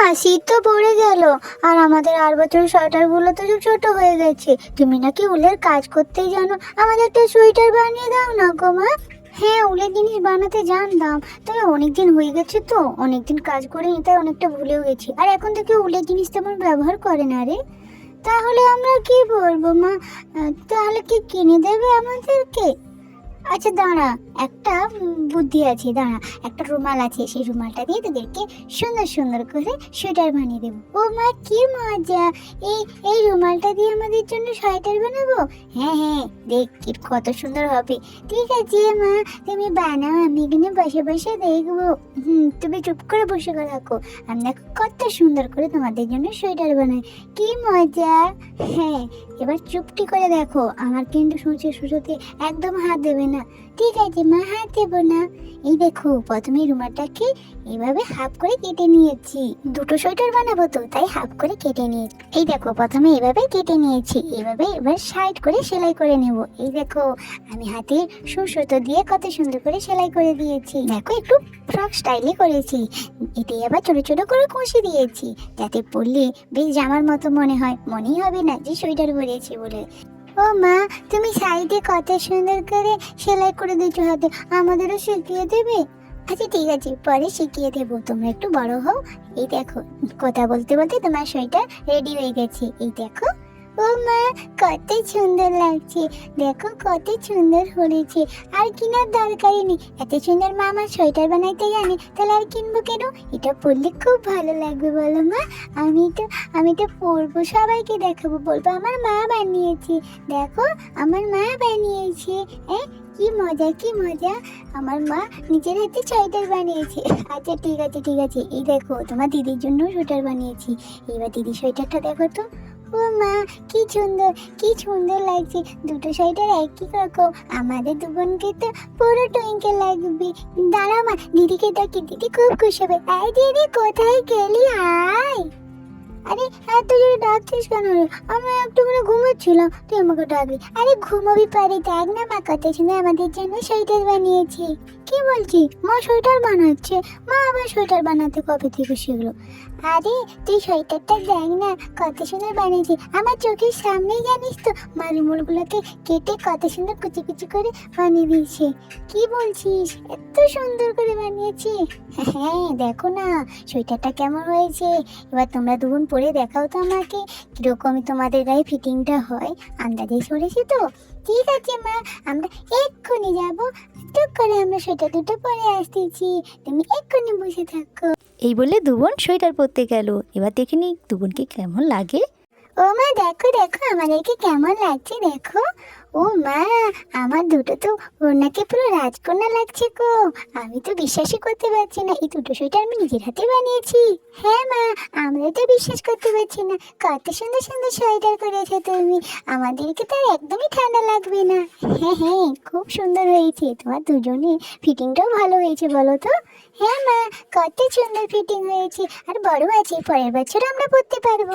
মা শীত তো পড়ে গেল। আর আমাদের আর বছর সোয়েটারগুলো তো ছোট হয়ে গেছে। তুমি নাকি উলের কাজ করতেই জানো। আমাদের একটা সোয়েটার বানিয়ে দাও না গো মা। হ্যাঁ উলের জিনিস বানাতে জানতাম। তবে অনেকদিন হয়ে গেছে তো। অনেকদিন কাজ করে তাই অনেকটা ভুলেও গেছি। আর এখন থেকে উলের জিনিস তেমন ব্যবহার করে না রে। তাহলে আমরা কি বলব মা? তাহলে কি কিনে দেবে আমাদেরকে? আচ্ছা দাঁড়া। একটা বুদ্ধি আছে, দাঁড়া। একটা রুমাল আছে, সেই রুমালটা দিয়ে তোদেরকে সুন্দর সুন্দর করে সোয়েটার বানিয়ে দেবো। ও মা, কি মজা! এই এই রুমালটা দিয়ে আমাদের জন্য সোয়েটার বানাবো? হ্যাঁ হ্যাঁ দেখ কত সুন্দর হবে। ঠিক আছে মা, তুমি বানাও, আমি এখানে বসে বসে দেখব। হুম, তুমি চুপ করে বসে রাখো আমি দেখো কত সুন্দর করে তোমাদের জন্য সোয়েটার বানাই। কি মজা! হ্যাঁ এবার চুপটি করে দেখো। আমার কিন্তু সূচে সুচোতে একদম হাত দেবে না। ঠিক আছে, মা, হাত দেবো না। এই দেখো, প্রথমে রুমালটাকে এইভাবে হাফ করে কেটে নিয়েছি। দুটো সোয়েটার বানাবো তো, তাই হাফ করে কেটে নিয়েছি। এই দেখো, প্রথমে এইভাবে কেটে নিয়েছি। এইভাবে এবার সাইড করে সেলাই করে নেব। এই দেখো, আমি হাতে সুসুতো দিয়ে কত সুন্দর করে সেলাই করে দিয়েছি। দেখো, একটু ফ্রক স্টাইলে করেছি। এতে আবার ছোট ছোট করে কুশি দিয়েছি। যাতে পরলে বেশ জামার মতো মনে হয়। মনেই হবে না যে সোয়েটার পরেছি বলে। ও মা, তুমি সাইডে কত সুন্দর করে সেলাই করে দিচ্ছ হাতে। আমাদেরও শিখিয়ে দেবে। আচ্ছা ঠিক আছে, পরে শিখিয়ে দেবো। তোমরা একটু বড় হও। এই দেখো, কথা বলতে বলতে তোমার শরীরটা রেডি হয়ে গেছে। এই দেখো। ও মা কত সুন্দর লাগছে। দেখো, কত সুন্দর হয়েছে আর কেনার দরকারই নেই। এত সুন্দর মা আমার সোয়েটার বানাইতে জানে, তাহলে আর কিনবো কেন? এটা পরলে খুব ভালো লাগবে, বলো মা। আমি তো আমি তো পরবো, সবাইকে দেখাবো, বলব, আমার মা বানিয়েছে। দেখো, আমার মা বানিয়েছে। হ্যাঁ কি মজা কি মজা। আমার মা নিজের হাতে সোয়েটার বানিয়েছে। আচ্ছা ঠিক আছে ঠিক আছে। এই দেখো, তোমার দিদির জন্য সোয়েটার বানিয়েছি। এবার দিদি সোয়েটারটা দেখো তো। ও মা, কি সুন্দর কি সুন্দর লাগছে। দুটো শাড়িটার একই রকম, আমাদের দু বোনকে তো পুরো টুইঙ্কেল লাগবে। দাঁড়া মা, দিদিকে ডাকি, দিদি খুব খুশি হবে। আয় দিদি, কোথায় গেলি? আয়। আরে, এত জোরে ডাকছিস কেন আমি একটু করে ঘুমোচ্ছিলাম তুই আমাকে ডাকলি আরে ঘুমোবি পারি, দেখ না মা কত সুন্দর আমাদের জন্য সোয়েটার বানিয়েছে। কি বলছি? মা সোয়েটার বানাচ্ছে? মা আবার সোয়েটার বানাতে কবে থেকে শিখলো আরে, তুই সোয়েটারটা দেখ না, কত সুন্দর বানিয়েছে। আমার চোখের সামনেই জানিস তো মা রুমুলগুলোকে কেটে কত সুন্দর কুচি কুচি করে বানিয়ে দিয়েছে। কি বলছিস? এত সুন্দর করে বানিয়েছে। হ্যাঁ দেখো না, সোয়েটারটা কেমন হয়েছে। এবার তোমরা দুগুণ পরে দেখাও তো আমাকে, কিরকমই তোমাদের গায়ে ফিটিংটা হয়। আন্দাজে সরেছি তো। ঠিক আছে, মা। আমরা এক্ষুনি যাব। করে আমরা সেটা দুটো পরে আসতেছি। তুমি এক্ষুনি বসে থাকো। এই বলে দুবন সোয়েটার পরতে গেল। এবার দেখে নি দুবনকে কেমন লাগে। ও মা, দেখো দেখো, আমাদেরকে কেমন লাগছে, দেখো। ও মা, আমার দুটো তো ওনাকে পুরো রাজকন্যা লাগছে গো। আমি তো বিশ্বাসই করতে পারছি না, এই দুটো সোয়েটার আমি নিজের হাতে বানিয়েছি। হ্যাঁ মা আমরা তো বিশ্বাস করতে পারছি না, কত সুন্দর সুন্দর সোয়েটার করেছ তুমি। আমাদেরকে তো একদমই ঠান্ডা লাগবে না। হ্যাঁ হ্যাঁ খুব সুন্দর হয়েছে, তোমার দুজনে ফিটিংটাও ভালো হয়েছে, বলো তো। হ্যাঁ মা, কত সুন্দর ফিটিং হয়েছে, আর বড় আছে, পরের বছর আমরা পরতে পারব।